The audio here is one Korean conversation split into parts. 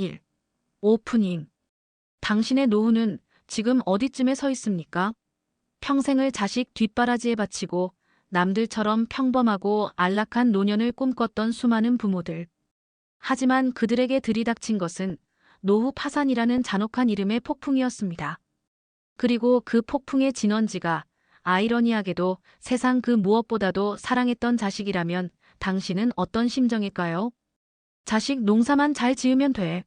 1. 오프닝. 당신의 노후는 지금 어디쯤에 서 있습니까? 평생을 자식 뒷바라지에 바치고 남들처럼 평범하고 안락한 노년을 꿈꿨던 수많은 부모들. 하지만 그들에게 들이닥친 것은 노후 파산이라는 잔혹한 이름의 폭풍이었습니다. 그리고 그 폭풍의 진원지가 아이러니하게도 세상 그 무엇보다도 사랑했던 자식이라면 당신은 어떤 심정일까요? 자식 농사만 잘 지으면 돼.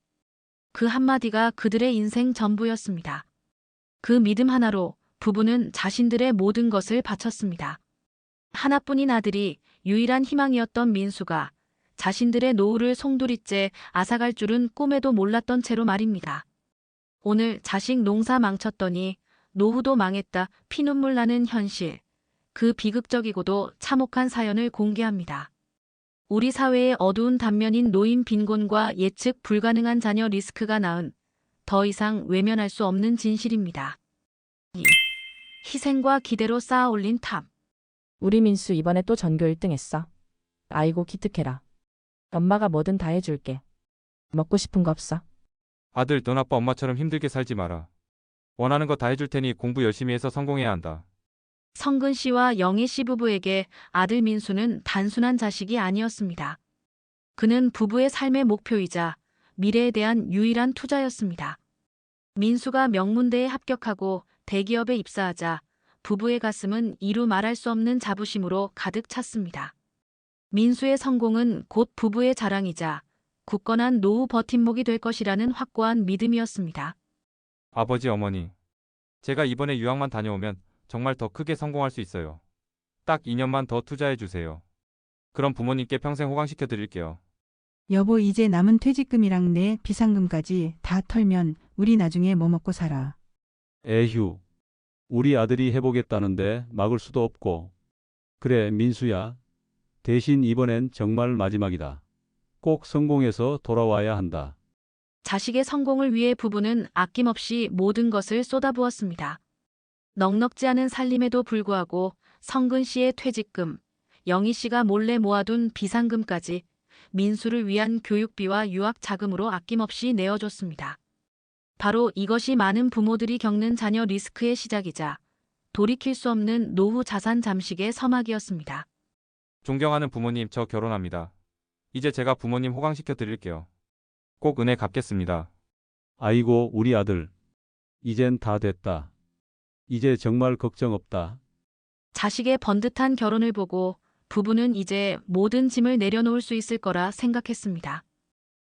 그 한마디가 그들의 인생 전부였습니다. 그 믿음 하나로 부부는 자신들의 모든 것을 바쳤습니다. 하나뿐인 아들이 유일한 희망이었던 민수가 자신들의 노후를 송두리째 앗아갈 줄은 꿈에도 몰랐던 채로 말입니다. 오늘 자식 농사 망쳤더니 노후도 망했다 피눈물 나는 현실. 그 비극적이고도 참혹한 사연을 공개합니다. 우리 사회의 어두운 단면인 노인 빈곤과 예측 불가능한 자녀 리스크가 낳은 더 이상 외면할 수 없는 진실입니다. 2. 희생과 기대로 쌓아 올린 탑. 우리 민수 이번에 또 전교 1등 했어. 아이고 기특해라. 엄마가 뭐든 다 해줄게. 먹고 싶은 거 없어? 아들, 넌 아빠 엄마처럼 힘들게 살지 마라. 원하는 거 다 해줄 테니 공부 열심히 해서 성공해야 한다. 성근 씨와 영희 씨 부부에게 아들 민수는 단순한 자식이 아니었습니다. 그는 부부의 삶의 목표이자 미래에 대한 유일한 투자였습니다. 민수가 명문대에 합격하고 대기업에 입사하자 부부의 가슴은 이루 말할 수 없는 자부심으로 가득 찼습니다. 민수의 성공은 곧 부부의 자랑이자 굳건한 노후 버팀목이 될 것이라는 확고한 믿음이었습니다. 아버지, 어머니. 제가 이번에 유학만 다녀오면 정말 더 크게 성공할 수 있어요. 딱 2년만 더 투자해 주세요. 그럼 부모님께 평생 호강시켜 드릴게요. 여보 이제 남은 퇴직금이랑 내 비상금까지 다 털면 우리 나중에 뭐 먹고 살아. 에휴. 우리 아들이 해보겠다는데 막을 수도 없고. 그래, 민수야. 대신 이번엔 정말 마지막이다. 꼭 성공해서 돌아와야 한다. 자식의 성공을 위해 부부는 아낌없이 모든 것을 쏟아부었습니다. 넉넉지 않은 살림에도 불구하고 성근 씨의 퇴직금, 영희 씨가 몰래 모아둔 비상금까지 민수를 위한 교육비와 유학 자금으로 아낌없이 내어줬습니다. 바로 이것이 많은 부모들이 겪는 자녀 리스크의 시작이자 돌이킬 수 없는 노후 자산 잠식의 서막이었습니다. 존경하는 부모님, 저 결혼합니다. 이제 제가 부모님 호강시켜 드릴게요. 꼭 은혜 갚겠습니다. 아이고, 우리 아들. 이젠 다 됐다. 이제 정말 걱정 없다. 자식의 번듯한 결혼을 보고 부부는 이제 모든 짐을 내려놓을 수 있을 거라 생각했습니다.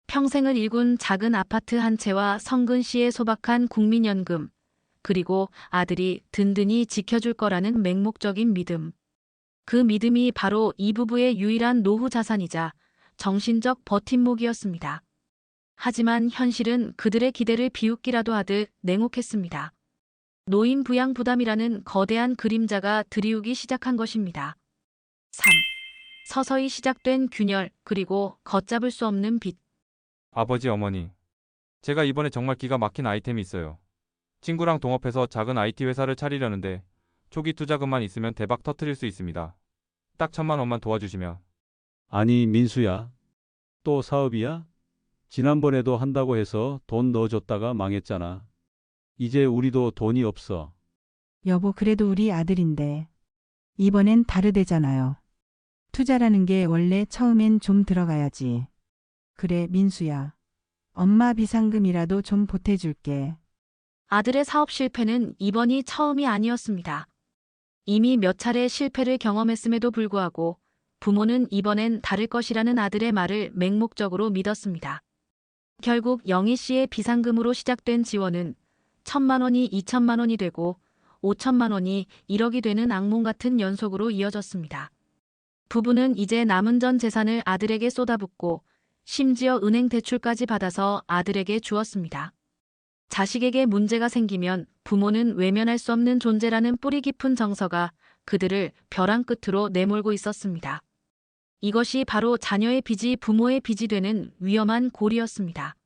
평생을 일군 작은 아파트 한 채와 성근 씨의 소박한 국민연금, 그리고 아들이 든든히 지켜줄 거라는 맹목적인 믿음. 그 믿음이 바로 이 부부의 유일한 노후 자산이자 정신적 버팀목이었습니다. 하지만 현실은 그들의 기대를 비웃기라도 하듯 냉혹했습니다. 노인 부양 부담이라는 거대한 그림자가 드리우기 시작한 것입니다. 3. 서서히 시작된 균열, 그리고 걷잡을 수 없는 빚. 아버지, 어머니. 제가 이번에 정말 기가 막힌 아이템이 있어요. 친구랑 동업해서 작은 IT 회사를 차리려는데 초기 투자금만 있으면 대박 터트릴 수 있습니다. 딱 천만 원만 도와주시면. 아니, 민수야. 또 사업이야? 지난번에도 한다고 해서 돈 넣어줬다가 망했잖아. 이제 우리도 돈이 없어. 여보 그래도 우리 아들인데. 이번엔 다르대잖아요. 투자라는 게 원래 처음엔 좀 들어가야지. 그래 민수야. 엄마 비상금이라도 좀 보태줄게. 아들의 사업 실패는 이번이 처음이 아니었습니다. 이미 몇 차례 실패를 경험했음에도 불구하고 부모는 이번엔 다를 것이라는 아들의 말을 맹목적으로 믿었습니다. 결국 영희 씨의 비상금으로 시작된 지원은 천만 원이 이천만 원이 되고 오천만 원이 1억이 되는 악몽 같은 연속으로 이어졌습니다. 부부는 이제 남은 전 재산을 아들에게 쏟아붓고 심지어 은행 대출까지 받아서 아들에게 주었습니다. 자식에게 문제가 생기면 부모는 외면할 수 없는 존재라는 뿌리 깊은 정서가 그들을 벼랑 끝으로 내몰고 있었습니다. 이것이 바로 자녀의 빚이 부모의 빚이 되는 위험한 고리였습니다.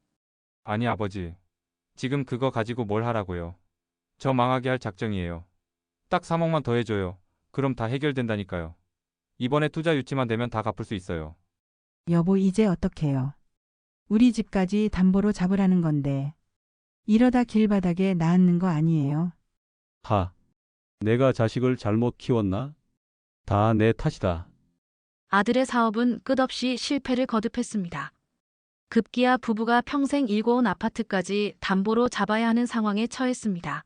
아니, 아버지. 지금 그거 가지고 뭘 하라고요. 저 망하게 할 작정이에요. 딱 3억만 더 해줘요. 그럼 다 해결된다니까요. 이번에 투자 유치만 되면 다 갚을 수 있어요. 여보 이제 어떡해요? 우리 집까지 담보로 잡으라는 건데. 이러다 길바닥에 낳는 거 아니에요. 하. 내가 자식을 잘못 키웠나? 다 내 탓이다. 아들의 사업은 끝없이 실패를 거듭했습니다. 급기야 부부가 평생 일궈온 아파트까지 담보로 잡아야 하는 상황에 처했습니다.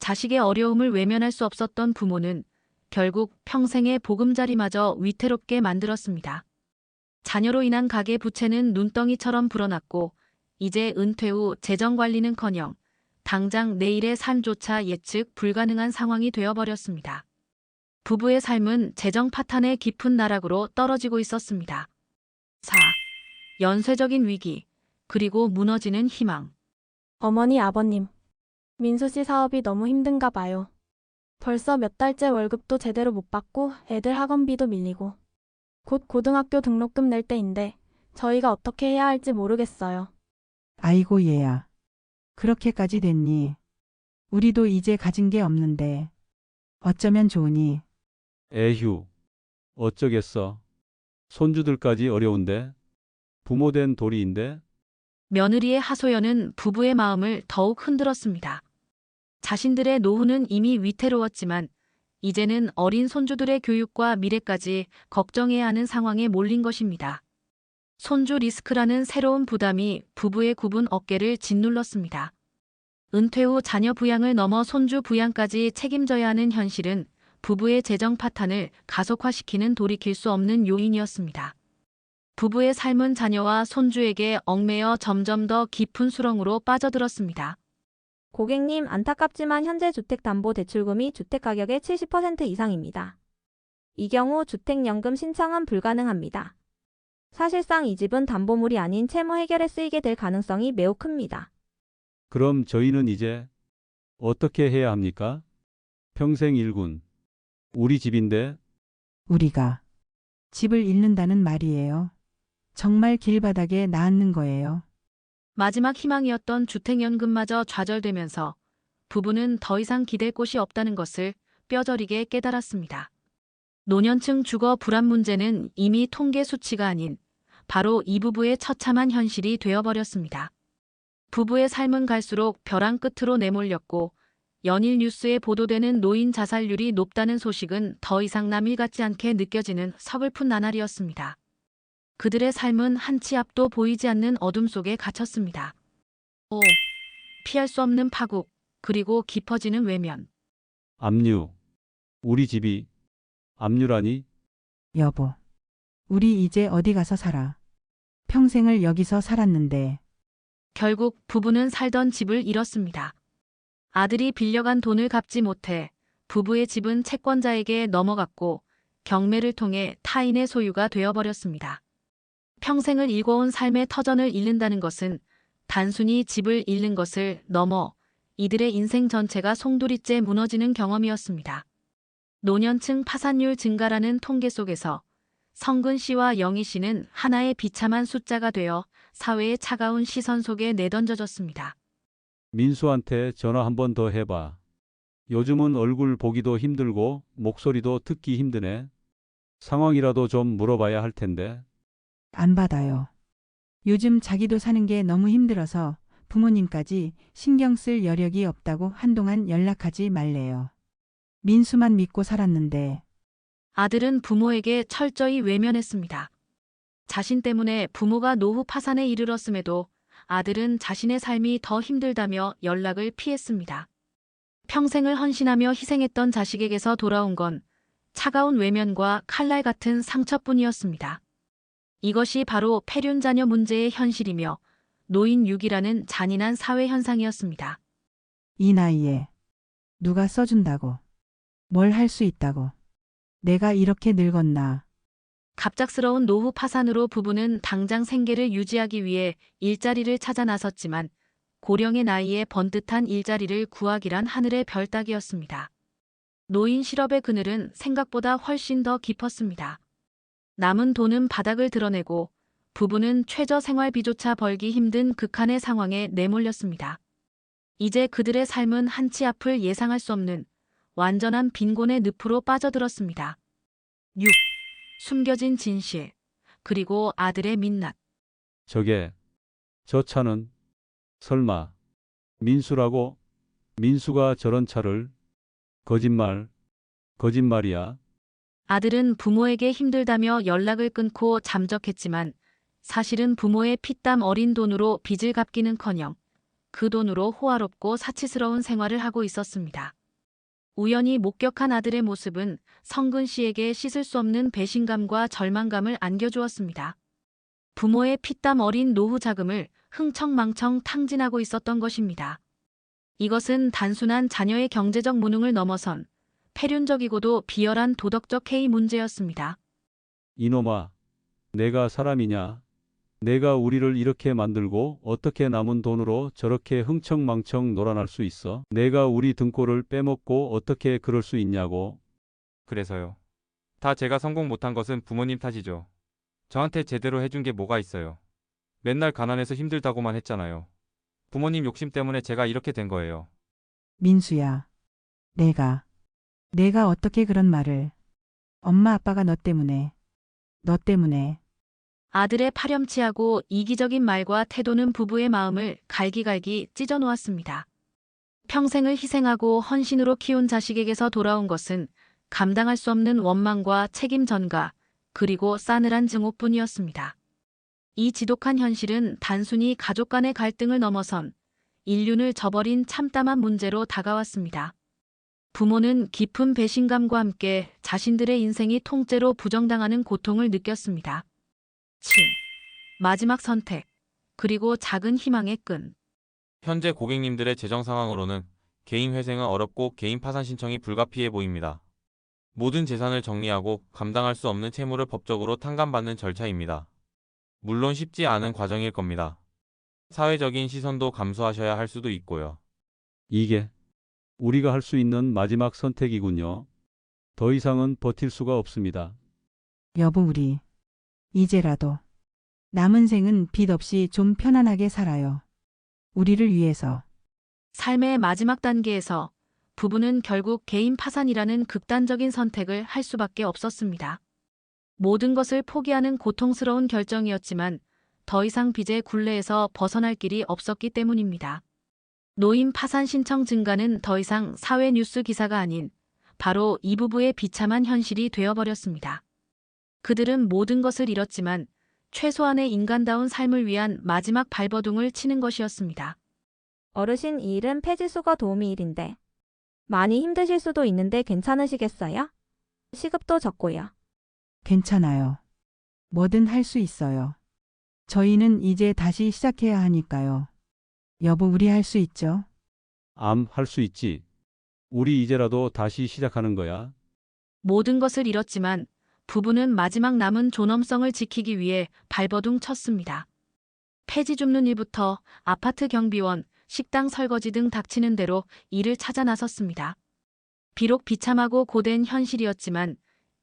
자식의 어려움을 외면할 수 없었던 부모는 결국 평생의 보금자리마저 위태롭게 만들었습니다. 자녀로 인한 가계 부채는 눈덩이처럼 불어났고 이제 은퇴 후 재정 관리는커녕 당장 내일의 삶조차 예측 불가능한 상황이 되어버렸습니다. 부부의 삶은 재정 파탄의 깊은 나락으로 떨어지고 있었습니다. 4. 연쇄적인 위기, 그리고 무너지는 희망. 어머니, 아버님. 민수 씨 사업이 너무 힘든가 봐요. 벌써 몇 달째 월급도 제대로 못 받고 애들 학원비도 밀리고. 곧 고등학교 등록금 낼 때인데 저희가 어떻게 해야 할지 모르겠어요. 아이고 얘야. 그렇게까지 됐니? 우리도 이제 가진 게 없는데. 어쩌면 좋으니. 에휴. 어쩌겠어. 손주들까지 어려운데. 부모 된 도리인데. 며느리의 하소연은 부부의 마음을 더욱 흔들었습니다. 자신들의 노후는 이미 위태로웠지만 이제는 어린 손주들의 교육과 미래까지 걱정해야 하는 상황에 몰린 것입니다. 손주 리스크라는 새로운 부담이 부부의 굽은 어깨를 짓눌렀습니다. 은퇴 후 자녀 부양을 넘어 손주 부양까지 책임져야 하는 현실은 부부의 재정 파탄을 가속화시키는 돌이킬 수 없는 요인이었습니다. 부부의 삶은 자녀와 손주에게 얽매여 점점 더 깊은 수렁으로 빠져들었습니다. 고객님, 안타깝지만 현재 주택담보대출금이 주택가격의 70% 이상입니다. 이 경우 주택연금 신청은 불가능합니다. 사실상 이 집은 담보물이 아닌 채무 해결에 쓰이게 될 가능성이 매우 큽니다. 그럼 저희는 이제 어떻게 해야 합니까? 평생 일군. 우리 집인데 우리가 집을 잃는다는 말이에요. 정말 길바닥에 낳는 거예요. 마지막 희망이었던 주택연금마저 좌절되면서 부부는 더 이상 기댈 곳이 없다는 것을 뼈저리게 깨달았습니다. 노년층 주거 불안 문제는 이미 통계 수치가 아닌 바로 이 부부의 처참한 현실이 되어버렸습니다. 부부의 삶은 갈수록 벼랑 끝으로 내몰렸고 연일 뉴스에 보도되는 노인 자살률이 높다는 소식은 더 이상 남일 같지 않게 느껴지는 서글픈 나날이었습니다. 그들의 삶은 한치 앞도 보이지 않는 어둠 속에 갇혔습니다. 5. 피할 수 없는 파국, 그리고 깊어지는 외면. 압류. 우리 집이 압류라니? 여보. 우리 이제 어디 가서 살아. 평생을 여기서 살았는데. 결국 부부는 살던 집을 잃었습니다. 아들이 빌려간 돈을 갚지 못해 부부의 집은 채권자에게 넘어갔고 경매를 통해 타인의 소유가 되어버렸습니다. 평생을 일궈온 삶의 터전을 잃는다는 것은 단순히 집을 잃는 것을 넘어 이들의 인생 전체가 송두리째 무너지는 경험이었습니다. 노년층 파산율 증가라는 통계 속에서 성근 씨와 영희 씨는 하나의 비참한 숫자가 되어 사회의 차가운 시선 속에 내던져졌습니다. 민수한테 전화 한 번 더 해봐. 요즘은 얼굴 보기도 힘들고 목소리도 듣기 힘드네. 상황이라도 좀 물어봐야 할 텐데. 안 받아요. 요즘 자기도 사는 게 너무 힘들어서 부모님까지 신경 쓸 여력이 없다고 한동안 연락하지 말래요. 민수만 믿고 살았는데 아들은 부모에게 철저히 외면했습니다. 자신 때문에 부모가 노후 파산에 이르렀음에도 아들은 자신의 삶이 더 힘들다며 연락을 피했습니다. 평생을 헌신하며 희생했던 자식에게서 돌아온 건 차가운 외면과 칼날 같은 상처뿐이었습니다. 이것이 바로 폐륜 자녀 문제의 현실이며 노인 유기라는 잔인한 사회 현상이었습니다. 이 나이에 누가 써준다고 뭘 할 수 있다고 내가 이렇게 늙었나 갑작스러운 노후 파산으로 부부는 당장 생계를 유지하기 위해 일자리를 찾아 나섰지만 고령의 나이에 번듯한 일자리를 구하기란 하늘의 별 따기였습니다. 노인 실업의 그늘은 생각보다 훨씬 더 깊었습니다. 남은 돈은 바닥을 드러내고 부부는 최저 생활비조차 벌기 힘든 극한의 상황에 내몰렸습니다. 이제 그들의 삶은 한치 앞을 예상할 수 없는 완전한 빈곤의 늪으로 빠져들었습니다. 6. 숨겨진 진실, 그리고 아들의 민낯. 저게 저 차는 설마 민수라고 민수가 저런 차를 거짓말 거짓말이야. 아들은 부모에게 힘들다며 연락을 끊고 잠적했지만 사실은 부모의 피땀 어린 돈으로 빚을 갚기는커녕 그 돈으로 호화롭고 사치스러운 생활을 하고 있었습니다. 우연히 목격한 아들의 모습은 성근 씨에게 씻을 수 없는 배신감과 절망감을 안겨주었습니다. 부모의 피땀 어린 노후 자금을 흥청망청 탕진하고 있었던 것입니다. 이것은 단순한 자녀의 경제적 무능을 넘어선 폐륜적이고도 비열한 도덕적 해이 문제였습니다. 이놈아, 내가 사람이냐? 내가 우리를 이렇게 만들고 어떻게 남은 돈으로 저렇게 흥청망청 놀아날 수 있어? 내가 우리 등골을 빼먹고 어떻게 그럴 수 있냐고. 그래서요. 다 제가 성공 못한 것은 부모님 탓이죠. 저한테 제대로 해준 게 뭐가 있어요. 맨날 가난해서 힘들다고만 했잖아요. 부모님 욕심 때문에 제가 이렇게 된 거예요. 민수야. 내가. 내가 어떻게 그런 말을. 엄마 아빠가 너 때문에. 너 때문에. 아들의 파렴치하고 이기적인 말과 태도는 부부의 마음을 갈기갈기 찢어 놓았습니다. 평생을 희생하고 헌신으로 키운 자식에게서 돌아온 것은 감당할 수 없는 원망과 책임 전가, 그리고 싸늘한 증오뿐이었습니다. 이 지독한 현실은 단순히 가족 간의 갈등을 넘어선 인륜을 저버린 참담한 문제로 다가왔습니다. 부모는 깊은 배신감과 함께 자신들의 인생이 통째로 부정당하는 고통을 느꼈습니다. 7. 마지막 선택. 그리고 작은 희망의 끈. 현재 고객님들의 재정 상황으로는 개인 회생은 어렵고 개인 파산 신청이 불가피해 보입니다. 모든 재산을 정리하고 감당할 수 없는 채무를 법적으로 탕감받는 절차입니다. 물론 쉽지 않은 과정일 겁니다. 사회적인 시선도 감수하셔야 할 수도 있고요. 이게 우리가 할 수 있는 마지막 선택이군요. 더 이상은 버틸 수가 없습니다. 여보 우리. 이제라도. 남은 생은 빚 없이 좀 편안하게 살아요. 우리를 위해서. 삶의 마지막 단계에서 부부는 결국 개인 파산이라는 극단적인 선택을 할 수밖에 없었습니다. 모든 것을 포기하는 고통스러운 결정이었지만 더 이상 빚의 굴레에서 벗어날 길이 없었기 때문입니다. 노인 파산 신청 증가는 더 이상 사회 뉴스 기사가 아닌 바로 이 부부의 비참한 현실이 되어버렸습니다. 그들은 모든 것을 잃었지만 최소한의 인간다운 삶을 위한 마지막 발버둥을 치는 것이었습니다. 어르신 이 일은 폐지수거 도우미 일인데. 많이 힘드실 수도 있는데 괜찮으시겠어요? 시급도 적고요. 괜찮아요. 뭐든 할 수 있어요. 저희는 이제 다시 시작해야 하니까요. 여보 우리 할 수 있죠? 암 할 수 있지. 우리 이제라도 다시 시작하는 거야. 모든 것을 잃었지만 부부는 마지막 남은 존엄성을 지키기 위해 발버둥 쳤습니다. 폐지 줍는 일부터 아파트 경비원, 식당 설거지 등 닥치는 대로 일을 찾아 나섰습니다. 비록 비참하고 고된 현실이었지만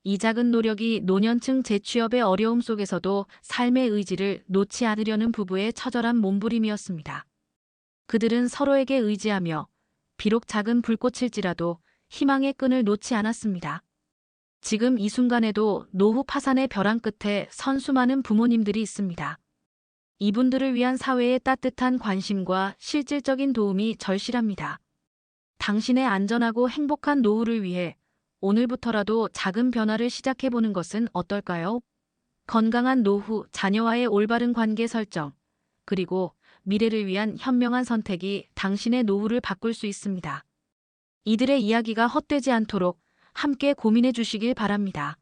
이 작은 노력이 노년층 재취업의 어려움 속에서도 삶의 의지를 놓지 않으려는 부부의 처절한 몸부림이었습니다. 그들은 서로에게 의지하며 비록 작은 불꽃일지라도 희망의 끈을 놓지 않았습니다. 지금 이 순간에도 노후 파산의 벼랑 끝에 선 수 많은 부모님들이 있습니다. 이분들을 위한 사회의 따뜻한 관심과 실질적인 도움이 절실합니다. 당신의 안전하고 행복한 노후를 위해 오늘부터라도 작은 변화를 시작해보는 것은 어떨까요? 건강한 노후, 자녀와의 올바른 관계 설정, 그리고 미래를 위한 현명한 선택이 당신의 노후를 바꿀 수 있습니다. 이들의 이야기가 헛되지 않도록 함께 고민해 주시길 바랍니다.